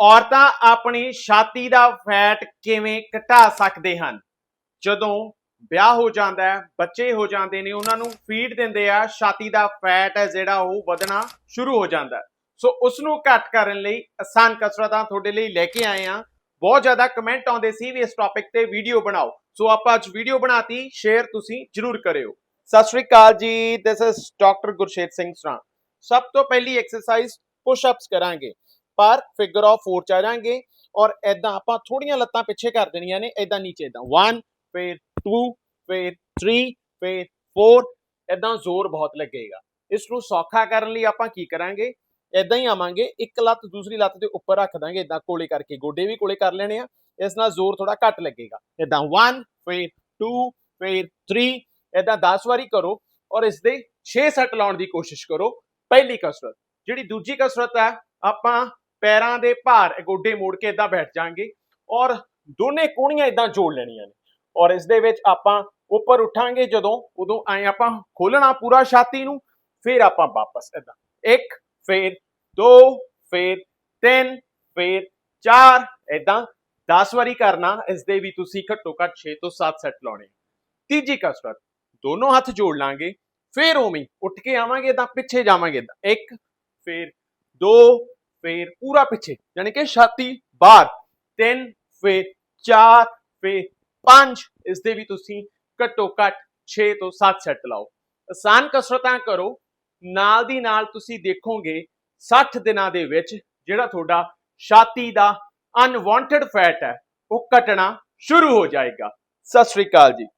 ਔਰਤਾਂ ਆਪਣੀ ਛਾਤੀ ਦਾ ਫੈਟ ਕਿਵੇਂ ਘਟਾ ਸਕਦੇ ਹਨ? ਜਦੋਂ ਵਿਆਹ ਹੋ ਜਾਂਦਾ ਹੈ, ਬੱਚੇ ਹੋ ਜਾਂਦੇ ਨੇ, ਉਹਨਾਂ ਨੂੰ ਫੀਡ ਦਿੰਦੇ ਆ, ਛਾਤੀ ਦਾ ਫੈਟ ਹੈ ਜਿਹੜਾ ਉਹ ਵਧਣਾ ਸ਼ੁਰੂ ਹੋ ਜਾਂਦਾ ਸੋ ਉਸ ਨੂੰ ਘੱਟ ਕਰਨ ਲਈ ਆਸਾਨ ਕਸਰਤਾਂ ਤੁਹਾਡੇ ਲਈ ਲੈ ਕੇ ਆਏ ਆ ਬਹੁਤ ਜ਼ਿਆਦਾ ਕਮੈਂਟ ਆਉਂਦੇ ਸੀ ਵੀ ਇਸ ਟੌਪਿਕ ਤੇ ਵੀਡੀਓ ਬਣਾਓ। ਸੋ ਆਪਾਂ ਅੱਜ ਵੀਡੀਓ ਬਣਾਤੀ ਸ਼ੇਅਰ ਤੁਸੀਂ ਜਰੂਰ ਕਰਿਓ। ਸਤਿ ਸ਼੍ਰੀ ਅਕਾਲ ਜੀ this is doctor Gurshet Singh Sran. ਸਭ ਤੋਂ ਪਹਿਲੀ ਐਕਸਰਸਾਈਜ਼ ਪੁਸ਼ ਅਪਸ ਕਰਾਂਗੇ। ਪਰ ਫਿਗਰ ਆਫ 4 ਚ ਆ ਜਾਾਂਗੇ ਔਰ ਐਦਾਂ ਆਪਾਂ ਥੋੜੀਆਂ ਲੱਤਾਂ ਪਿੱਛੇ ਕਰ ਦੇਣੀਆਂ ਨੇ ਐਦਾਂ ਨੀਚੇ ਐਦਾਂ 1 ਫਿਰ 2 ਫਿਰ 3 ਫਿਰ 4 ਐਦਾਂ ਜ਼ੋਰ ਬਹੁਤ ਲੱਗੇਗਾ। ਇਸ ਨੂੰ ਸੌਖਾ ਕਰਨ ਲਈ ਆਪਾਂ ਕੀ ਕਰਾਂਗੇ? ਐਦਾਂ ਹੀ ਆਵਾਂਗੇ, ਇੱਕ ਲੱਤ ਦੂਸਰੀ ਲੱਤ ਦੇ ਉੱਪਰ ਰੱਖ ਦਾਂਗੇ ਐਦਾਂ ਕੋਲੇ ਕਰਕੇ, ਗੋਡੇ ਵੀ ਕੋਲੇ ਕਰ ਲੈਣੇ ਆ, ਇਸ ਨਾਲ ਜ਼ੋਰ ਥੋੜਾ ਘੱਟ ਲੱਗੇਗਾ। ਐਦਾਂ 1 ਫਿਰ 2 ਫਿਰ 3 ਐਦਾਂ 10 ਵਾਰੀ ਕਰੋ ਔਰ ਇਸ ਦੇ 6 ਸੈਟ ਲਾਉਣ ਦੀ ਕੋਸ਼ਿਸ਼ ਕਰੋ। ਪਹਿਲੀ ਕਸਰਤ, ਜਿਹੜੀ ਦੂਜੀ ਕਸਰਤ ਹੈ ਆਪਾਂ ਪੈਰਾਂ ਦੇ ਭਾਰ ਗੋਡੇ ਮੋੜ ਕੇ ਇਦਾਂ ਬੈਠ ਜਾਾਂਗੇ ਔਰ ਦੋਨੇ ਕੋਣੀਆਂ ਇਦਾਂ ਜੋੜ ਲੈਣੀਆਂ ਨੇ। ਔਰ ਇਸ ਦੇ ਵਿੱਚ ਆਪਾਂ ਉੱਪਰ ਉੱਠਾਂਗੇ ਜਦੋਂ, ਉਦੋਂ ਐ ਆਪਾਂ ਖੋਲਣਾ ਪੂਰਾ ਛਾਤੀ ਨੂੰ, ਫਿਰ ਆਪਾਂ ਵਾਪਸ ਇਦਾਂ ਇੱਕ, ਫਿਰ ਦੋ, ਫਿਰ ਤਿੰਨ, ਫਿਰ ਚਾਰ ਇਦਾਂ 10 ਵਾਰੀ ਕਰਨਾ, ਇਸ ਦੇ ਵੀ ਤੁਸੀਂ ਘੱਟੋ ਘੱਟ 6 ਤੋਂ 7 ਸੈੱਟ ਲਾਉਣੇ ਤੀਜੀ ਕਸਰਤ, ਦੋਨੋਂ ਹੱਥ ਜੋੜ ਲਾਂਗੇ, ਫਿਰ ਉਵੇਂ ਉੱਠ ਕੇ ਆਵਾਂਗੇ ਤਾਂ ਪਿੱਛੇ ਜਾਵਾਂਗੇ ਤਾਂ ਇੱਕ, ਫਿਰ ਦੋ ਫੇਰ ਪੂਰਾ ਪਿੱਛੇ ਯਾਨੀ ਕਿ ਛਾਤੀ ਬਾਹਰ, ਤਿੰਨ, ਫਿਰ ਚਾਰ, ਫਿਰ ਪੰਜ, ਇਸ ਦੇ ਵੀ ਤੁਸੀਂ ਘੱਟੋ ਘੱਟ 6 ਤੋਂ 7 ਸੈੱਟ ਲਾਓ। ਆਸਾਨ ਕਸਰਤਾਂ ਕਰੋ, ਨਾਲ ਦੀ ਨਾਲ ਤੁਸੀਂ ਦੇਖੋਗੇ 60 ਦਿਨਾਂ ਦੇ ਵਿੱਚ ਜਿਹੜਾ ਤੁਹਾਡਾ ਛਾਤੀ ਦਾ ਅਨਵਾਂਟਡ ਫੈਟ ਹੈ, ਉਹ ਘਟਣਾ ਸ਼ੁਰੂ ਹੋ ਜਾਏਗਾ। ਸਤਿ ਸ਼੍ਰੀ ਅਕਾਲ ਜੀ।